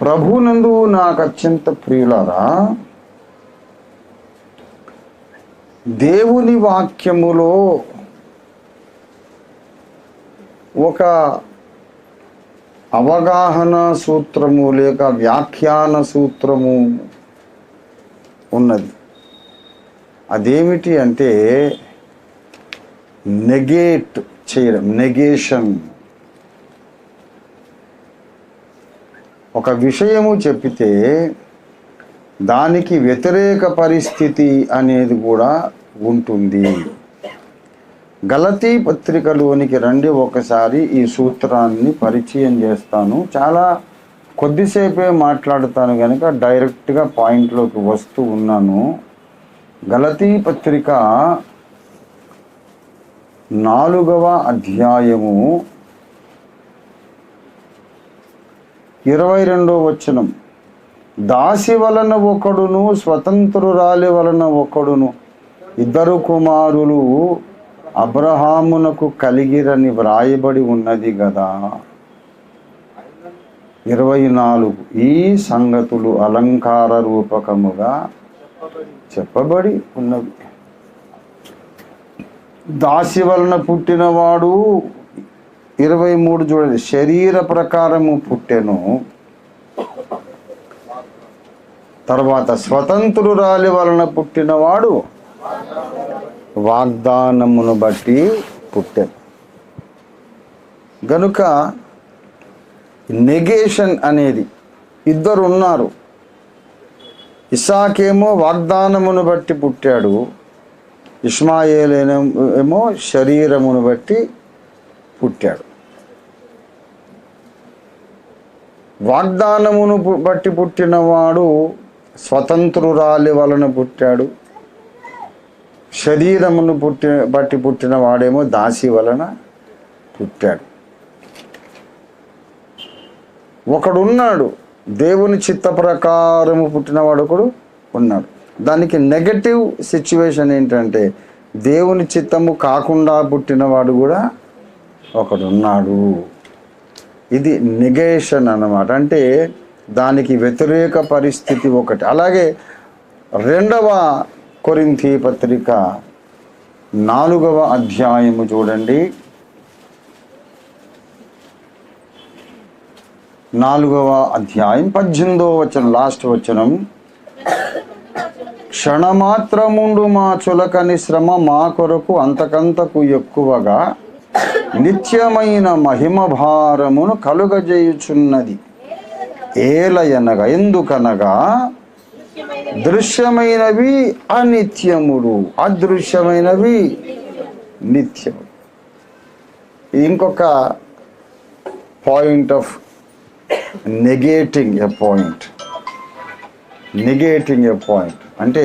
ప్రభునందు నాకు అత్యంత ప్రియులారా దేవుని వాక్యములో ఒక అవగాహన సూత్రము లేక వ్యాఖ్యాన సూత్రము ఉన్నది. అదేమిటి అంటే నెగేట్ చేయడం నెగేషన్ ఒక విషయము చెప్పితే దానికి వ్యతిరేక పరిస్థితి అనేది కూడా ఉంటుంది. గలతీ పత్రికలోనికి రండి ఒకసారి ఈ సూత్రాన్ని పరిచయం చేస్తాను. చాలా కొద్దిసేపే మాట్లాడతాను కనుక డైరెక్ట్గా పాయింట్లోకి వస్తూ ఉన్నాను. గలతీ పత్రిక నాలుగవ అధ్యాయము ఇరవై రెండో వచనం. దాసి వలన ఒకడును స్వతంత్రురాలి వలన ఒకడును. ఇద్దరు కుమారులు అబ్రహామునకు కలిగిరని వ్రాయబడి ఉన్నది కదా ఇరవై నాలుగు. ఈ సంగతులు అలంకార రూపకముగా చెప్పబడి ఉన్నవి. దాసి వలన పుట్టినవాడు ఇరవై మూడు చూడండి. శరీర ప్రకారము పుట్టెను. తర్వాత స్వతంత్రురాలి వలన పుట్టినవాడు వాగ్దానమును బట్టి పుట్టెను. గనుక నెగేషన్ అనేది ఇద్దరు ఉన్నారు ఇసాకేమో వాగ్దానమును బట్టి పుట్టాడు. ఇస్మాయేలేమో ఏమో శరీరమును బట్టి పుట్టాడు. వాగ్దానమును పు- బట్టి పుట్టినవాడు స్వతంత్రురాలి వలన పుట్టాడు. శరీరమును పుట్టి బట్టి పుట్టిన వాడేమో దాసి వలన పుట్టాడు. ఒకడున్నాడు. దేవుని చిత్త ప్రకారము పుట్టినవాడు ఒకడు ఉన్నాడు. దానికి నెగటివ్ సిచ్యువేషన్ ఏంటంటే దేవుని చిత్తము కాకుండా పుట్టినవాడు కూడా ఒకడున్నాడు. ఇది నెగేషన్ అన్నమాట. అంటే దానికి వ్యతిరేక పరిస్థితి ఒకటి. అలాగే రెండవ కొరింథీ పత్రిక నాలుగవ అధ్యాయము చూడండి. నాలుగవ అధ్యాయం పద్దెనిమిదవ వచనం లాస్ట్ వచనం. క్షణమాత్రముండు మా చులకని శ్రమ మా కొరకు అంతకంతకు ఎక్కువగా నిత్యమైన మహిమ భారమును కలుగజేయుచున్నది. ఏలయనగా ఎందుకనగా దృశ్యమైనవి అనిత్యములు అదృశ్యమైనవి నిత్యము. ఇంకొక point of negating a point negating a point అంటే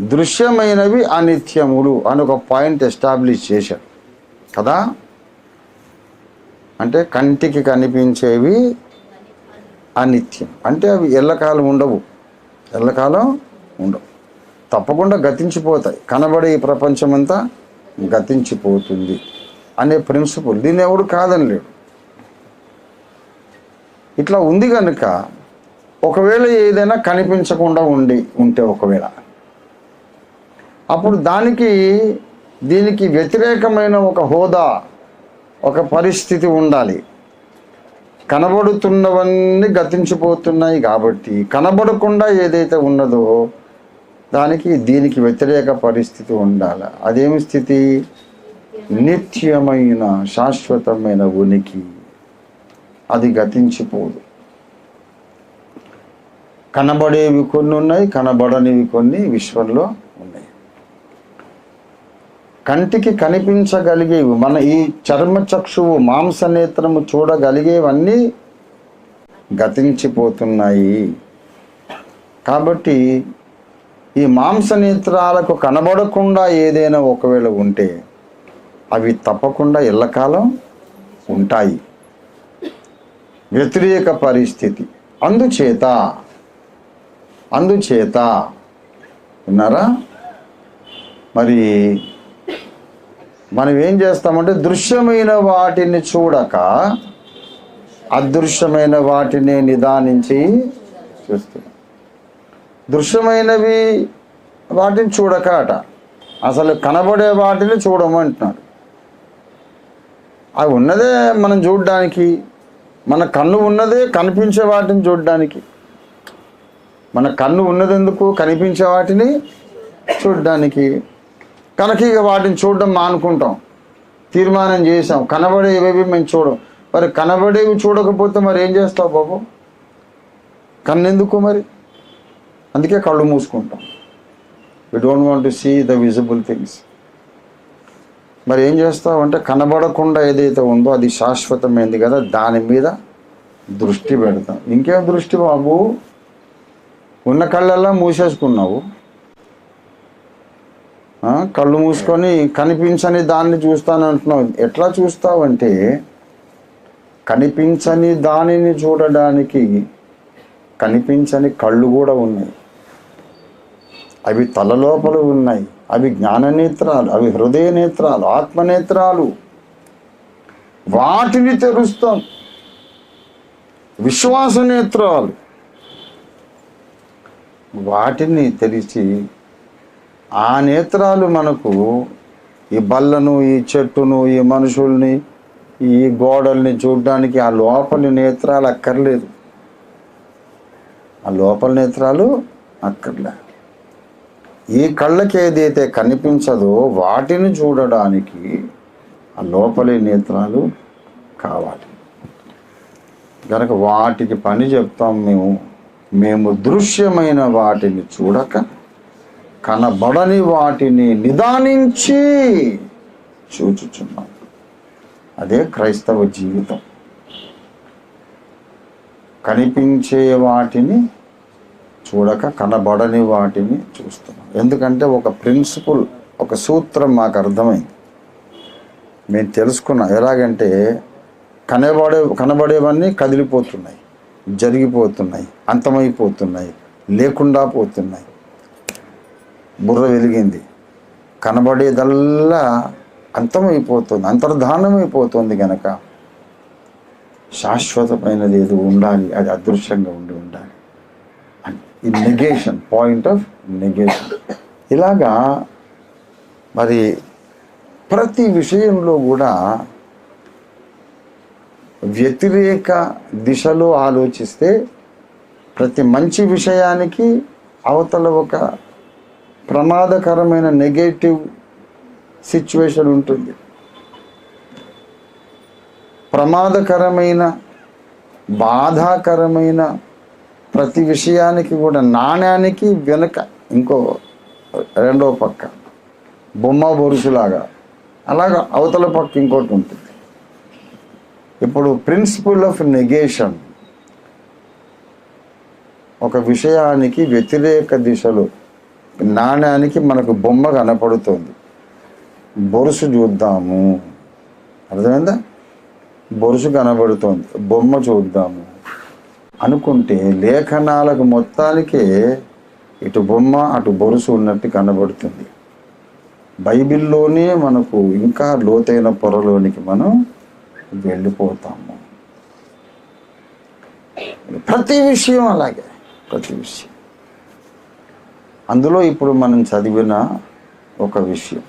దృశ్యమైనవి అనిత్యములు అని ఒక పాయింట్ ఎస్టాబ్లిష్ చేశారు కదా? అంటే కంటికి కనిపించేవి అనిత్యం. అంటే అవి ఎల్లకాలం ఉండవు. ఎల్లకాలం ఉండవు. తప్పకుండా గతించిపోతాయి. కనబడే ఈ ప్రపంచమంతా గతించిపోతుంది అనే ప్రిన్సిపల్ దీన్ని ఎవడు కాదని లేడు ఇట్లా ఉంది కనుక ఒకవేళ ఏదైనా కనిపించకుండా ఉండి ఉంటే ఒకవేళ అప్పుడు దానికి దీనికి వ్యతిరేకమైన ఒక హోదా ఒక పరిస్థితి ఉండాలి. కనబడుతున్నవన్నీ గతించిపోతున్నాయి కాబట్టి కనబడకుండా ఏదైతే ఉన్నదో దానికి దీనికి వ్యతిరేక పరిస్థితి ఉండాలి. అదేమి స్థితి? నిత్యమైన శాశ్వతమైన ఉనికి. అది గతించిపోదు. కనబడేవి కొన్ని ఉన్నాయి కనబడనివి కొన్ని విశ్వంలో కంటికి కనిపించగలిగేవి మన ఈ చర్మచక్షువు మాంసనేత్రము చూడగలిగేవన్నీ గతించిపోతున్నాయి. కాబట్టి ఈ మాంసనేత్రాలకు కనబడకుండా ఏదైనా ఒకవేళ ఉంటే అవి తప్పకుండా ఎల్లకాలం ఉంటాయి. వ్యతిరేక పరిస్థితి. అందుచేత అందుచేత విన్నారా? మరి మనం ఏం చేస్తామంటే దృశ్యమైన వాటిని చూడక అదృశ్యమైన వాటిని నిదానించి చూస్తున్నాం దృశ్యమైనవి వాటిని చూడక అట అసలు కనబడే వాటిని చూడమంటున్నాడు అవి ఉన్నదే మనం చూడడానికి. మన కన్ను ఉన్నదే కనిపించే వాటిని చూడడానికి. మన కన్ను ఉన్నది ఎందుకు కనిపించే వాటిని చూడడానికి. కనుక ఇక వాటిని చూడడం మానుకుంటాం. తీర్మానం చేసాం కనబడేవి మేము చూడం. మరి కనబడేవి చూడకపోతే మరి ఏం చేస్తావు బాబు? కన్నెందుకు మరి? అందుకే కళ్ళు మూసుకుంటాం. We don't want to see the visible things మరి ఏం చేస్తావు అంటే కనబడకుండా ఏదైతే ఉందో అది శాశ్వతమైంది కదా దాని మీద దృష్టి పెడతాం. ఇంకేం దృష్టి బాబు? ఉన్న కళ్ళల్లా మూసేసుకున్నావు. కళ్ళు మూసుకొని కనిపించని దాన్ని చూస్తాను అంటున్నావు. ఎట్లా చూస్తావంటే కనిపించని దానిని చూడడానికి కనిపించని కళ్ళు కూడా ఉన్నాయి. అవి తలలోపల ఉన్నాయి. అవి జ్ఞాన నేత్రాలు అవి హృదయ నేత్రాలు ఆత్మనేత్రాలు. వాటిని తెరుస్తాం. విశ్వాస నేత్రాలు వాటిని తెరిచి ఆ నేత్రాలు మనకు ఈ బల్లను ఈ చెట్టును ఈ మనుషుల్ని ఈ గోడల్ని చూడడానికి ఆ లోపలి నేత్రాలు అక్కర్లేదు. ఆ లోపల నేత్రాలు అక్కర్లే. ఈ కళ్ళకి ఏదైతే కనిపించదో వాటిని చూడడానికి ఆ లోపలి నేత్రాలు కావాలి. కనుక వాటికి పని చెప్తాం మేము మేము దృశ్యమైన వాటిని చూడక కనబడని వాటిని నిదానించి చూచుచున్నాం. అదే క్రైస్తవ జీవితం. కనిపించే వాటిని చూడక కనబడని వాటిని చూస్తున్నాం. ఎందుకంటే ఒక ప్రిన్సిపల్ ఒక సూత్రం మాకు అర్థమైంది. మేము తెలుసుకున్నాం. ఎలాగంటే కనబడే కనబడేవన్నీ కదిలిపోతున్నాయి జరిగిపోతున్నాయి అంతమైపోతున్నాయి లేకుండా పోతున్నాయి. బుర్ర వెలిగింది. కనబడేదల్లా అంతమైపోతుంది అంతర్ధానమైపోతుంది గనక శాశ్వతమైనది ఏదో ఉండాలి అది అదృశ్యంగా ఉండి ఉండాలి. ఈ నెగేషన్ పాయింట్ ఆఫ్ నెగేషన్ ఇలాగా మరి ప్రతి విషయంలో కూడా వ్యతిరేక దిశలో ఆలోచిస్తే ప్రతి మంచి విషయానికి అవతల ఒక ప్రమాదకరమైన నెగటివ్ సిచ్యువేషన్ ఉంటుంది. ప్రమాదకరమైన బాధాకరమైన ప్రతి విషయానికి కూడా నాణ్యానికి వెనుక ఇంకో రెండో పక్క బొమ్మ బొరుసులాగా అలాగా అవతల పక్క ఇంకోటి ఉంటుంది. ఇప్పుడు ప్రిన్సిపల్ ఆఫ్ నెగేషన్ ఒక విషయానికి వ్యతిరేక దిశలో నాణ్యానికి మనకు బొమ్మ కనపడుతుంది. బొరుసు చూద్దాము. అర్థమైందా? బొరుసు కనబడుతోంది. బొమ్మ చూద్దాము. అనుకుంటే లేఖనాలకు మొత్తానికే ఇటు బొమ్మ అటు బొరుసు ఉన్నట్టు కనబడుతుంది. బైబిల్లోనే మనకు ఇంకా లోతైన పొరలోనికి మనం వెళ్ళిపోతాము. ప్రతి విషయం అలాగే ప్రతి విషయం. అందులో ఇప్పుడు మనం చదివిన ఒక విషయం.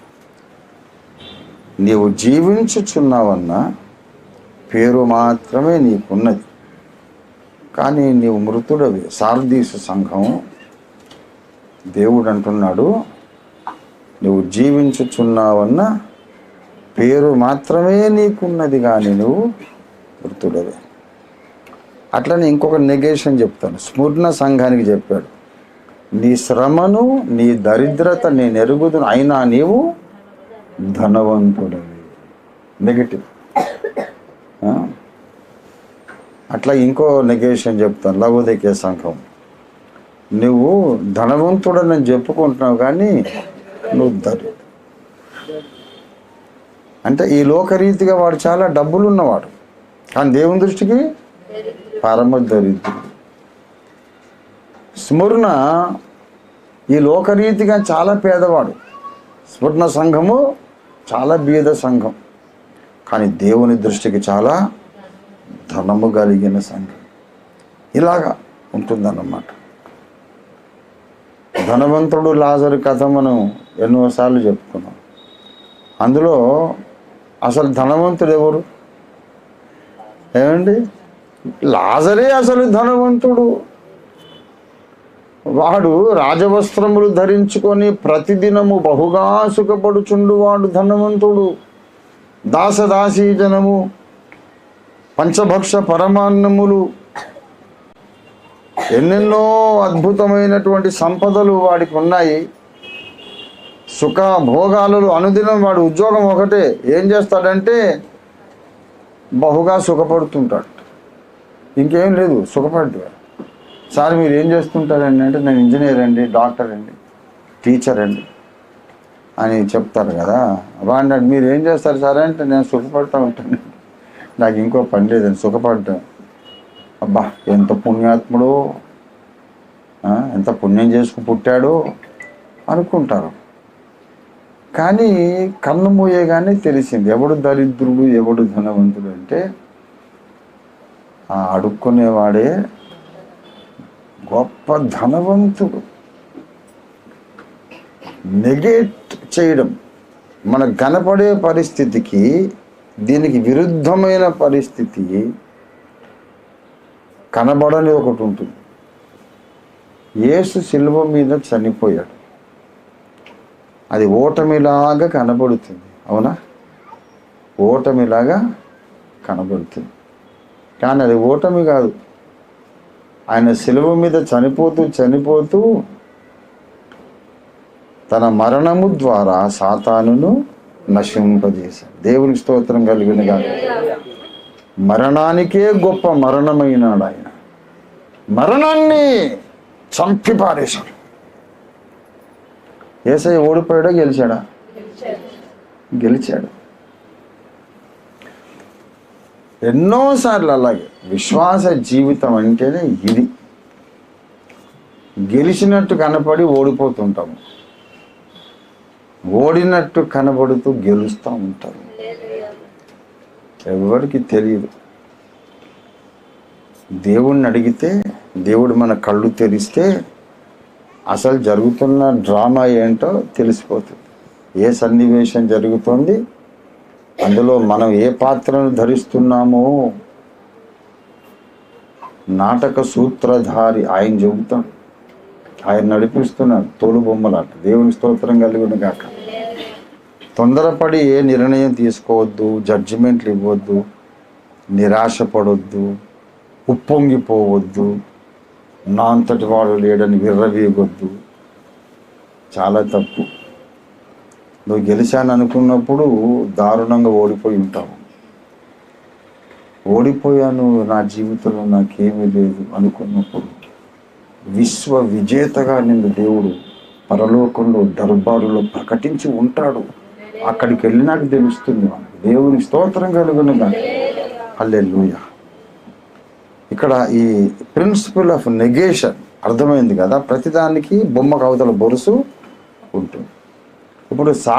నీవు జీవించుచున్నావన్న పేరు మాత్రమే నీకున్నది. కానీ నీవు మృతుడవి. సారదీసు సంఘం దేవుడు అంటున్నాడు నువ్వు జీవించుచున్నావన్న పేరు మాత్రమే నీకున్నది కానీ నువ్వు మృతుడవే. అట్లనే ఇంకొక నెగేషన్ చెప్తాను. స్మృణ సంఘానికి చెప్పాడు. నీ శ్రమను నీ దరిద్రత నేను ఎరుగుదును అయినా నీవు ధనవంతుడవి. నెగటివ్ అట్లా ఇంకో నెగేషన్ చెప్తాను లవోదకే సంఘం. నువ్వు ధనవంతుడని చెప్పుకుంటున్నావు కానీ నువ్వు దరి అంటే ఈ లోకరీతిగా వాడు చాలా డబ్బులు ఉన్నవాడు కానీ దేవుని దృష్టికి పరమ దరిద్రుడు. స్మరణ ఈ లోకరీతిగా చాలా పేదవాడు. స్మరణ సంఘము చాలా బీద సంఘం. కానీ దేవుని దృష్టికి చాలా ధనము కలిగిన సంఘం. ఇలాగా ఉంటుందన్నమాట. ధనవంతుడు లాజరు కథ మనం ఎన్నోసార్లు చెప్పుకున్నాం. అందులో అసలు ధనవంతుడు ఎవరు? ఏమండి? లాజరే అసలు ధనవంతుడు. వాడు రాజవస్త్రములు ధరించుకొని ప్రతిదినము బహుగా సుఖపడుచుండు వాడు ధనవంతుడు. దాసదాసీ జనము పంచభక్ష పరమాన్నములు. ఎన్నెన్నో అద్భుతమైనటువంటి సంపదలు వాడికి ఉన్నాయి. సుఖ భోగాలలో అనుదినం వాడు ఉద్యోగం ఒకటే. ఏం చేస్తాడంటే బహుగా సుఖపడుతుంటాడు. ఇంకేం లేదు సుఖపడ్డాడు. సార్ మీరు ఏం చేస్తుంటారండి? అంటే నేను ఇంజనీర్ అండి డాక్టర్ అండి టీచర్ అండి అని చెప్తారు కదా. వాడిని మీరు ఏం చేస్తారు సార్ అంటే నేను సుఖపడుతూ ఉంటాను. నాకు ఇంకో పని లేదండి సుఖపడ్డాను అబ్బా ఎంత పుణ్యాత్ముడు ఎంత పుణ్యం చేసుకు పుట్టాడు అనుకుంటారు. కానీ కన్ను మూయగానే తెలిసింది ఎవడు దరిద్రుడు ఎవడు ధనవంతుడు అంటే ఆ అడుక్కునేవాడే గొప్ప ధనవంతుడు. నెగేట్ చేయడం. మనకు కనపడే పరిస్థితికి దీనికి విరుద్ధమైన పరిస్థితి కనబడని ఒకటి ఉంటుంది. యేసు శిల్వ మీద చనిపోయాడు. అది ఓటమిలాగా కనబడుతుంది. అవునా? ఓటమిలాగా కనబడుతుంది. కానీ అది ఓటమి కాదు. ఆయన శిలువ మీద చనిపోతూ చనిపోతూ తన మరణము ద్వారా సాతానును నశింపజేశాడు. దేవుని స్తోత్రం కలిగిన కాదు మరణానికే గొప్ప మరణమైనాడు ఆయన. మరణాన్ని చంపి పారేశాడు. ఏసై ఓడిపోయాడా గెలిచాడా. గెలిచాడు. ఎన్నోసార్లు అలాగే. విశ్వాస జీవితం అంటేనే ఇది. గెలిచినట్టు కనపడి ఓడిపోతుంటాము. ఓడినట్టు కనబడుతూ గెలుస్తూ ఉంటారు ఎవరికి తెలియదు. దేవుణ్ణి అడిగితే దేవుడు మన కళ్ళు తెరిస్తే అసలు జరుగుతున్న డ్రామా ఏంటో తెలిసిపోతుంది. ఏ సన్నివేశం జరుగుతుంది? అందులో మనం ఏ పాత్రను ధరిస్తున్నామో నాటక సూత్రధారి ఆయన చెబుతాడు. ఆయన నడిపిస్తున్నాడు తోలు బొమ్మలాట. దేవుని స్తోత్రం కలిగిన కాక తొందరపడి ఏ నిర్ణయం తీసుకోవద్దు జడ్జిమెంట్లు ఇవ్వద్దు నిరాశపడొద్దు ఉప్పొంగిపోవద్దు నా అంతటి వాడు లేడని విర్రవీయవద్దు చాలా తప్పు. నువ్వు గెలిచాను అనుకున్నప్పుడు దారుణంగా ఓడిపోయి ఉంటావు. ఓడిపోయాను నా జీవితంలో నాకేమీ లేదు అనుకున్నప్పుడు విశ్వ విజేతగా నిన్ను దేవుడు పరలోకంలో దర్బారులో ప్రకటించి ఉంటాడు. అక్కడికి వెళ్ళినాక తెలుస్తుంది మనకు. దేవుని స్తోత్రం కలుగునుగా హల్లెలూయ. ఇక్కడ ఈ ప్రిన్సిపల్ ఆఫ్ నెగేషన్ అర్థమైంది కదా? ప్రతిదానికి బొమ్మ కవతల బొరుసు ఉంటుంది. ఇప్పుడు సా